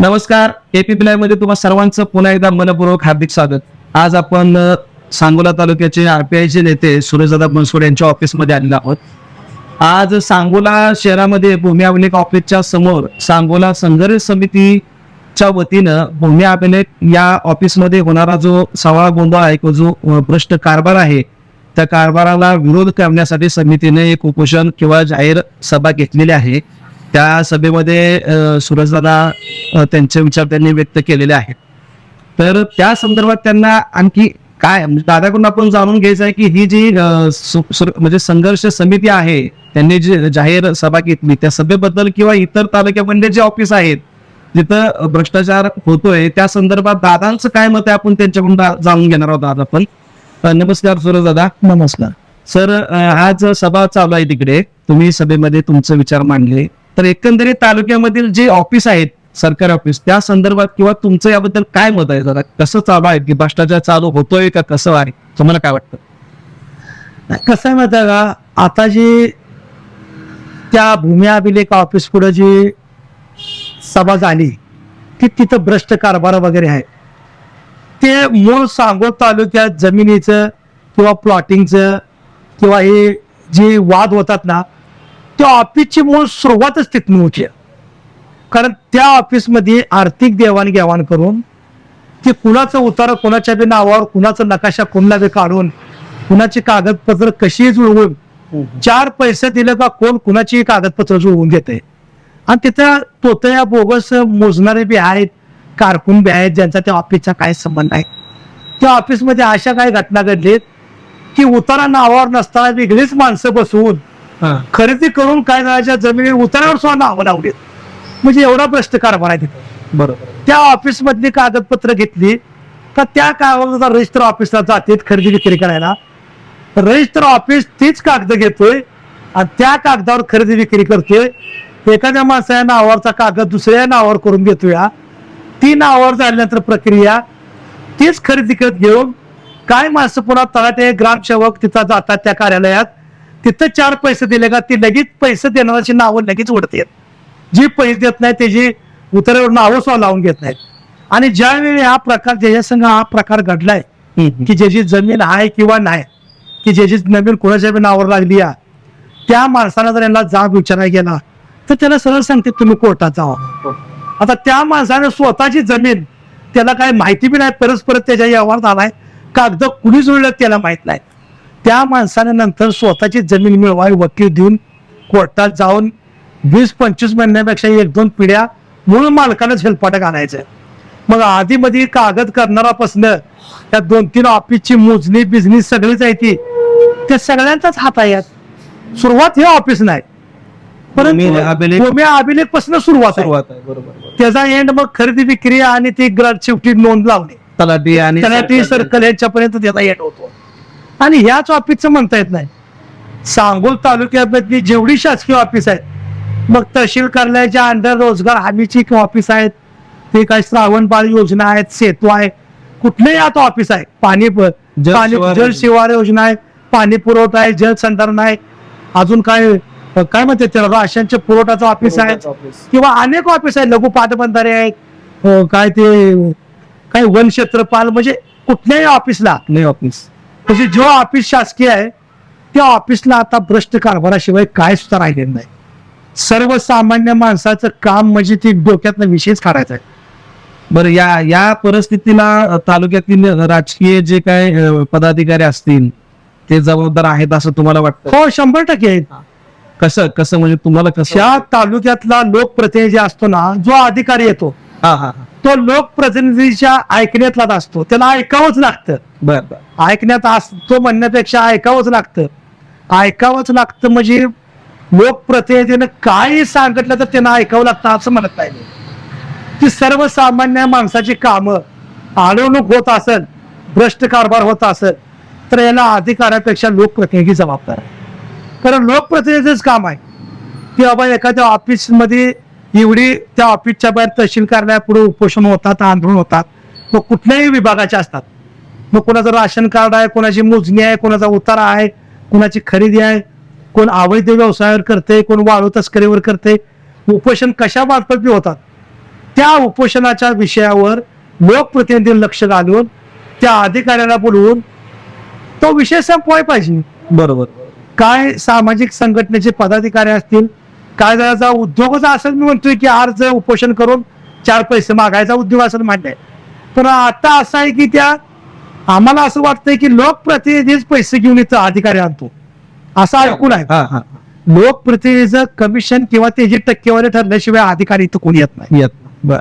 नमस्कार एपी मध्ये तुम्हा सर्वांचं पुन्हा एकदा मनपूर्वक हार्दिक स्वागत. आज आपण सांगोला तालुक्याचे आरपीआयचे नेते सुरेशदादा बनसोड यांच्या ऑफिसमध्ये आलेलो आहोत. आज सांगोला शहरामध्ये भूमी अभिलेख ऑफिसच्या समोर सांगोला संघर्ष समितीच्या वतीनं भूमी अभिलेख या ऑफिसमध्ये होणारा जो सवाळा गोंधळ आहे किंवा जो भ्रष्ट कारभार आहे त्या कारभाराला विरोध करण्यासाठी समितीने एक उपोषण किंवा जाहीर सभा घेतलेली आहे. त्या सभेमध्ये सुरजदादा त्यांचे विचार त्यांनी व्यक्त केलेले आहेत. तर त्या संदर्भात त्यांना आणखी काय म्हणजे दादाकडून आपण जाणून घ्यायचं आहे की ही जी म्हणजे संघर्ष समिती आहे त्यांनी जी जाहीर सभा घेतली त्या सभेबद्दल किंवा इतर तालुक्यामध्ये जे ऑफिस आहेत जिथं भ्रष्टाचार होतोय त्या संदर्भात दादांचं काय मत आहे आपण त्यांच्याकडून जाणून घेणार आहोत आज आपण. नमस्कार सुरज दादा. नमस्कार. सर आज सभा चालू आहे तिकडे तुम्ही सभेमध्ये तुमचे विचार मांडले. तर एकंदरीत तालुक्यामधील जे ऑफिस आहेत सरकारी ऑफिस त्या संदर्भात किंवा तुमचं याबद्दल काय मत आहे? जरा कसं चालू आहे? की भ्रष्टाचार चालू होतोय का? कसं आहे? तुम्हाला काय वाटतं? कसं आहे माहिती आहे का? आता जी त्या भूमी अभिलेख ऑफिस पुढे जी सभा झाली की तिथं भ्रष्ट कारभार वगैरे आहे. ते मूळ सांगोल तालुक्यात जमिनीचं किंवा प्लॉटिंगचं किंवा हे जे वाद होतात ना त्या ऑफिसची मूळ सुरुवातच तिथून होती. कारण त्या ऑफिसमध्ये आर्थिक देवाणघेवाण करून की कुणाचं उतारा कुणाच्या बी नावावर कुणाचं नकाशा कुणाला बी काढून कुणाची कागदपत्र कशी जुळवून चार पैसे दिले का कोण कुणाची कागदपत्र जुळवून घेते आणि तिथं तोतया बोगस मोजणारे बी आहेत कारकून बी आहेत ज्यांचा त्या ऑफिसचा काय संबंध आहे. त्या ऑफिसमध्ये अशा काही घटना घडलीत की उतारा नावावर नसताना वेगळीच माणसं बसवून खरेदी करून काय करायच्या जमिनीवर उतारावर सुद्धा नावं लावलीत. म्हणजे एवढा भ्रष्ट कारभार आहे तिथं. बरोबर. त्या ऑफिस मधली कागदपत्र घेतली तर त्या कागदाचा रजिस्टर ऑफिसला जाते खरेदी विक्री करायला. रजिस्टर ऑफिस तीच कागद घेतोय आणि त्या कागदावर खरेदी विक्री करतोय. एखाद्या माणसाच्या नावावरचा कागद दुसऱ्या नावावर करून देतोय हा. ती नावावर झाल्यानंतर प्रक्रिया तीच खरेदी करत घेऊन काय माणसं पुन्हा तलाटे ग्रामसेवक तिथं जातात त्या कार्यालयात. तिथं चार पैसे दिले का ती लगेच पैसे देणाऱ्याची नावं लगेच उडतात जी पैसे देत नाही त्याची उतरावर नावं सुद्धा लावून घेत नाहीत. आणि ज्यावेळी हा प्रकार ज्याच्या संघ हा प्रकार घडलाय की ज्याची जमीन आहे किंवा नाही की ज्याची नवीन कोणाच्या नावावर लागली आहे त्या माणसानं जर यांना जाब विचारायला गेला तर त्याला सरळ सांगते तुम्ही कोर्टात जावा. आता त्या माणसाने स्वतःची जमीन त्याला काय माहिती बी नाही परस्पर त्याच्या व्यवहारात आलाय कागद कुणी जुळलं त्याला माहीत नाही. त्या माणसाने नंतर स्वतःची जमीन मिळवावी वकील देऊन कोर्टात जाऊन वीस पंचवीस महिन्यापेक्षा एक दोन पिढ्या मूळ मालकानंच हेलपाटा घालायचं. मग आधी मध्ये कागद करणारापासनं त्या दोन तीन ऑफिसची मोजणी बिजनी सगळीच आहे ती. त्या सगळ्यांचाच हात आहे यात. सुरुवात हे ऑफिस नाही. भूमी अभिलेख- पासून सुरुवात सुरुवात बरोबर त्याचा एंड मग खरेदी विक्री आणि ती ग्र- शेवटी नोंद लावणे. तलाठी आणि त्याला ती सर्कल यांच्यापर्यंत त्याचा एंड होतो. आणि ह्याच ऑफिसचं म्हणता येत नाही. सांगोल तालुक्यामधली जेवढी शासकीय ऑफिस आहेत मग तहसील कार्यालयाच्या अंडर रोजगार हमीची ऑफिस आहेत ते काही श्रावण बाळ योजना आहेत सेतू आहे कुठलेही आता ऑफिस आहे. पाणी जल शिवार जल योजना. आहे पाणी पुरवठा आहे जलसंधारण आहे अजून काय काय म्हणते त्याला राशनचे पुरवठाचं ऑफिस आहे किंवा अनेक ऑफिस आहेत लघु पाटबंधारे आहेत अं, काय ते काय वन क्षेत्रपाल म्हणजे कुठल्याही ऑफिसला नाही ऑफिस म्हणजे जो ऑफिस शासकीय आहे त्या ऑफिसला आता भ्रष्ट कारभाराशिवाय काय सुद्धा राहिलेलं नाही. सर्वसामान्य माणसाचं काम म्हणजे ती डोक्यातनं विशेष काढायचा आहे. बरं या या परिस्थितीला तालुक्यातील राजकीय जे काय पदाधिकारी असतील ते जबाबदार आहेत असं तुम्हाला वाटतं? हो शंभर टक्के आहेत. कसं कसं म्हणजे तुम्हाला कसं त्या तालुक्यातला लोकप्रतिनिधी असतो ना जो अधिकारी येतो तो लोकप्रतिनिधीच्या ऐकण्यातलाच असतो. त्याला ऐकावंच लागतं. बर ऐकण्यात असतो म्हणण्यापेक्षा ऐकावंच लागतं. ऐकावंच लागतं म्हणजे लोकप्रतिनिधीनं काही सांगितलं तर त्यांना ऐकावं लागतं असं म्हणत नाही. की सर्वसामान्य माणसाची कामं अडवणूक होत असेल भ्रष्ट कारभार होत असेल तर याला अधिकाऱ्यापेक्षा लोकप्रतिनिधी जबाबदार आहे. कारण लोकप्रतिनिधीच काम आहे. की बाबा एखाद्या ऑफिसमध्ये एवढी त्या ऑफिसच्या बाहेर तहसील कार्यालयापुढे उपोषण होतात आंदोलन होतात. मग कुठल्याही विभागाचे असतात. मग कोणाचं राशन कार्ड आहे कोणाची मोजणी आहे कोणाचा उतारा आहे कोणाची खरेदी आहे कोण अवैध व्यवसायावर करते कोण वाळू तस्करीवर करते उपोषण कशा मार्फत होतात? त्या उपोषणाच्या विषयावर लोकप्रतिनिधी लक्ष घालून त्या अधिकाऱ्याला बोलवून तो विषय संपवाय पाहिजे. बरोबर. काय सामाजिक संघटनेचे पदाधिकारी असतील काय जराचा उद्योगाचा असेल मी म्हणतोय की अर्ज उपोषण करून चार पैसे मागायचा उद्योग असेल मान्य आहे पण आता असं आहे की त्या आम्हाला असं वाटतंय की लोकप्रतिनिधीच पैसे घेऊन इथं अधिकारी आणतो. असं ऐकून आहे. हा हा. लोकप्रतिनिधीचं कमिशन किंवा त्याची टक्केवारी ठरल्याशिवाय अधिकारी इथं कोणी येत नाही. येत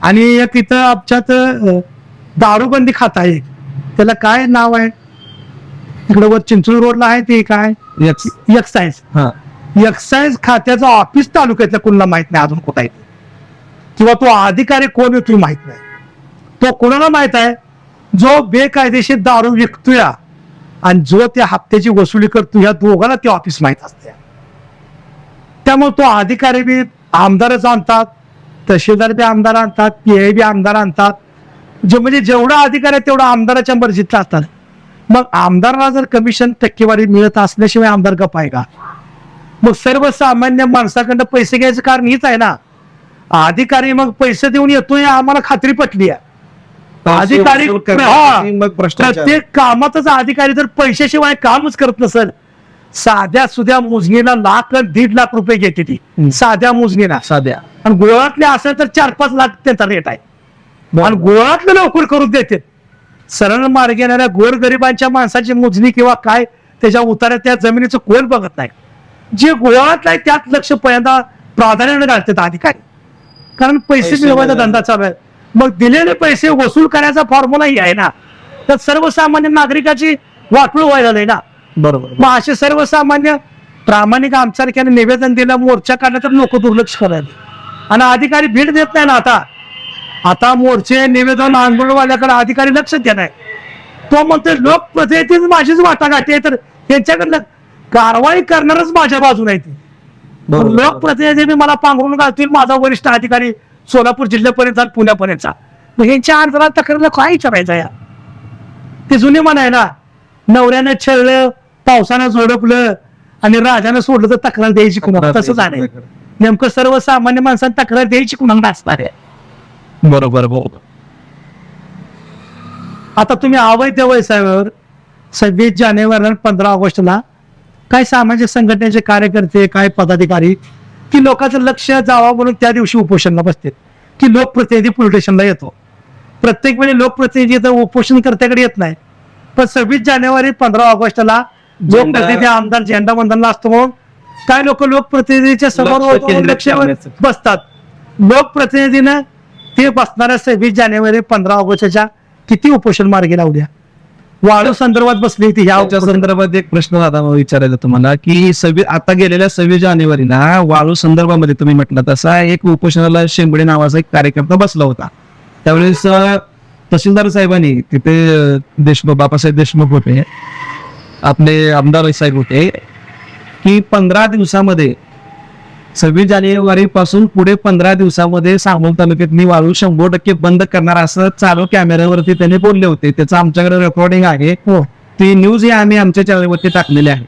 आणि एक इथं आमच्यात दारूबंदी खाता आहे त्याला काय नाव आहे? इकडे वर चिंचोळी रोडला आहे ते काय Yes. एक्साईज खात्याचा खात्याचं ऑफिस तालुक्यातल्या कुणाला माहीत नाही अजून कुठं आहे किंवा तो अधिकारी कोण आहे तुम्ही माहीत नाही. तो कोणाला माहीत आहे? जो बेकायदेशीर दारू विकतोय आणि जो त्या हप्त्याची वसुली करतो या दोघांना ते ऑफिस माहीत असते त्यामुळे तो अधिकारी बी आमदारच आणतात तहसीलदार बी आमदार आणतात पीआय बी आमदार आणतात. जे म्हणजे जेवढा अधिकार आहे तेवढा आमदाराच्या मर्जीतला असतात. मग आमदाराला जर कमिशन टक्केवारी मिळत असल्याशिवाय आमदार गप आहे का? मग सर्वसामान्य माणसाकडनं पैसे घ्यायचं कारण हीच आहे ना. अधिकारी मग पैसे देऊन येतोय आम्हाला खात्री पटली आहे. अधिकारी मग प्रत्येक कामातच अधिकारी जर पैशाशिवाय कामच करत नसेल साध्या सुध्या मोजणीला लाख आणि दीड लाख रुपये घेते ती. साध्या मोजणीला. साध्या. आणि गोळातले असेल तर चार पाच लाख त्यांचा रेट आहे. आणि गोळातले लवकर करून देते. सरळ मार्ग येणाऱ्या गोरगरिबांच्या माणसाची मोजणी किंवा काय त्याच्या उतार्यात त्या जमिनीचं कोण बघत नाही. जे गोळात आहे त्यात लक्ष पहिल्यांदा प्राधान्याने घालतात अधिकारी. कारण पैसे मिळवायचा. धंदा चालू आहे. मग दिलेले पैसे वसूल करायचा फॉर्म्युलाही आहे ना. तर सर्वसामान्य नागरिकाची वाटूळ व्हायला नाही ना. बरोबर. मग असे सर्वसामान्य प्रामाणिक आमच्यासारख्याने निवेदन दिलं मोर्चा काढला तर लोक दुर्लक्ष करायला आणि अधिकारी भेट देत नाही ना आता. आता मोर्चे निवेदन आंदोलनवाल्याकडे अधिकारी लक्ष नाही. तो म्हणतोय लोकप्रतिनिधीच माझीच वाटा गाठी तर यांच्याकडनं कारवाई करणारच माझ्या बाजूने आहे ती. लोकप्रतिनिधी मला पांघरून घालतील माझा वरिष्ठ अधिकारी सोलापूर जिल्ह्यापर्यंत आणि पुण्यापर्यंतचा. मग ह्यांच्या अंतरात तक्रारीला काय विचारायचं या ते जुने म्हण आहे ना नवऱ्यानं छळलं पावसानं झोडपलं आणि राजानं सोडलं तर तक्रार द्यायची कुणाला? आहे कुणाकडे. नेमकं सर्वसामान्य माणसांना तक्रार द्यायची कुणाला असणार आहे? बरोबर बरोबर. आता तुम्ही अवैध व्यवसायावर सव्वीस जानेवारी पंधरा ऑगस्टला काय सामाजिक संघटनेचे कार्यकर्ते काय पदाधिकारी की लोकांचं लक्ष जावं म्हणून त्या दिवशी उपोषणला बसते की लोकप्रतिनिधी पोलीस स्टेशनला येतो. प्रत्येक वेळी लोकप्रतिनिधी इथं उपोषण करत्याकडे येत नाही. पण सव्वीस जानेवारी पंधरा ऑगस्टला लोकप्रतिनिधी आमदार झेंडा वंदनला असतो म्हणून काय लोक लोकप्रतिनिधीच्या समोर लक्ष. बसतात. लोकप्रतिनिधीनं ते बसणाऱ्या सव्वीस जानेवारी पंधरा ऑगस्टच्या किती उपोषण मार्गी लावल्या? वाळू संदर्भात बसली होती ह्या संदर्भात एक प्रश्न आता मला विचारायचा तुम्हाला की सव्वीस आता गेलेल्या सव्वीस जानेवारीला वाळू संदर्भामध्ये तुम्ही म्हटलं तसा एक उपोषणाला शेंबडे नावाचा एक कार्यकर्ता बसला होता. त्यावेळेस तहसीलदार साहेबांनी तिथे देशमुख बाबासाहेब देशमुख होते आपले आमदार साहेब होते की पंधरा दिवसामध्ये सव्वीस जानेवारी पासून पुढे पंधरा दिवसामध्ये सांगोल तालुक्यातली वाळू शंभर टक्के बंद करणार असं चालू कॅमेऱ्यावरती त्यांनी बोलले होते. त्याचं आमच्याकडे रेकॉर्डिंग आहे. हो. ती न्यूज ही आम्ही आमच्या चॅनलवरती टाकलेली आहे.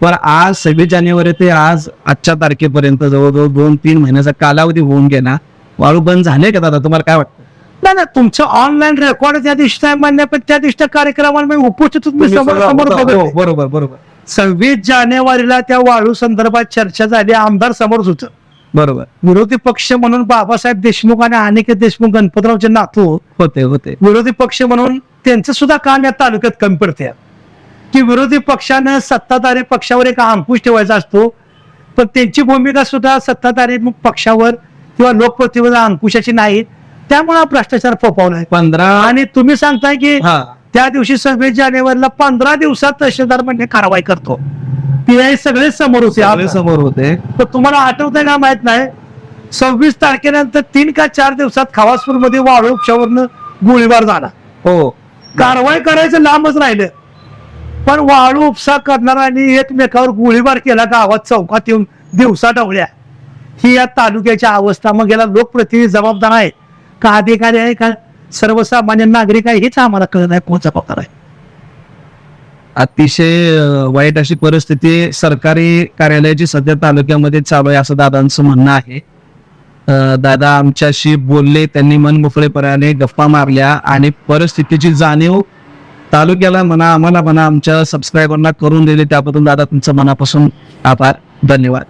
पण आज सव्वीस जानेवारी ते आज आजच्या तारखेपर्यंत जवळजवळ दोन तीन महिन्याचा कालावधी होऊन गेला. वाळू बंद झाले का दादा? तुम्हाला काय वाटतं? नाही नाही तुमचं ऑनलाईन रेकॉर्ड त्या दिवशी मान्य पण त्या दिवशी कार्यक्रमाला उपस्थित हो, बरोबर बरोबर. सव्वीस जानेवारीला त्या वाळू संदर्भात चर्चा झाली आमदार समोरच होतं. बरोबर. विरोधी पक्ष म्हणून बाबासाहेब देशमुख आणि अनिकेत देशमुख गणपतरावचे नातू होते होते. विरोधी पक्ष म्हणून त्यांचं सुद्धा काम या तालुक्यात कमी पडते की विरोधी पक्षानं सत्ताधारी पक्षावर एक अंकुश ठेवायचा असतो पण त्यांची भूमिका सुद्धा सत्ताधारी पक्षावर किंवा लोकप्रतिनिधी अंकुशाची नाही. त्यामुळे हा भ्रष्टाचार फोपावलाय पंधरा आणि तुम्ही सांगताय की त्या दिवशी सव्वीस जानेवारीला पंधरा दिवसात तहसीलदार म्हणजे कारवाई करतो. पीआय सगळे समोर होते. समोर होते. तर तुम्हाला आठवतंय का माहीत नाही? सव्वीस तारखेनंतर तीन का चार दिवसात खवासपूरमध्ये वाळू उपशावरनं गोळीबार झाला. हो. कारवाई करायचं लांबच राहिलं. पण वाळू उपसा करणाऱ्यांनी एकमेकावर गोळीबार केला गावात चौकात येऊन दिवसा डवळ्या ही या तालुक्याची अवस्था. मग याला लोकप्रतिनिधी जबाबदार आहे का अधिकारी आहे का सर्वसामान्य नागरिक आहे हेच आम्हाला कळत नाही कोण जबाबदार आहे. अतिशय वाईट अशी परिस्थिती सरकारी कार्यालयाची सध्या तालुक्यामध्ये चालू आहे असं दादांचं म्हणणं आहे. दादा आमच्याशी बोलले त्यांनी मन मोकळेपणाने गप्पा मारल्या आणि परिस्थितीची जाणीव तालुक्याला म्हणा आम्हाला म्हणा आमच्या सबस्क्रायबरना करून दिली. त्याबद्दल दादा तुमचं मनापासून आभार धन्यवाद.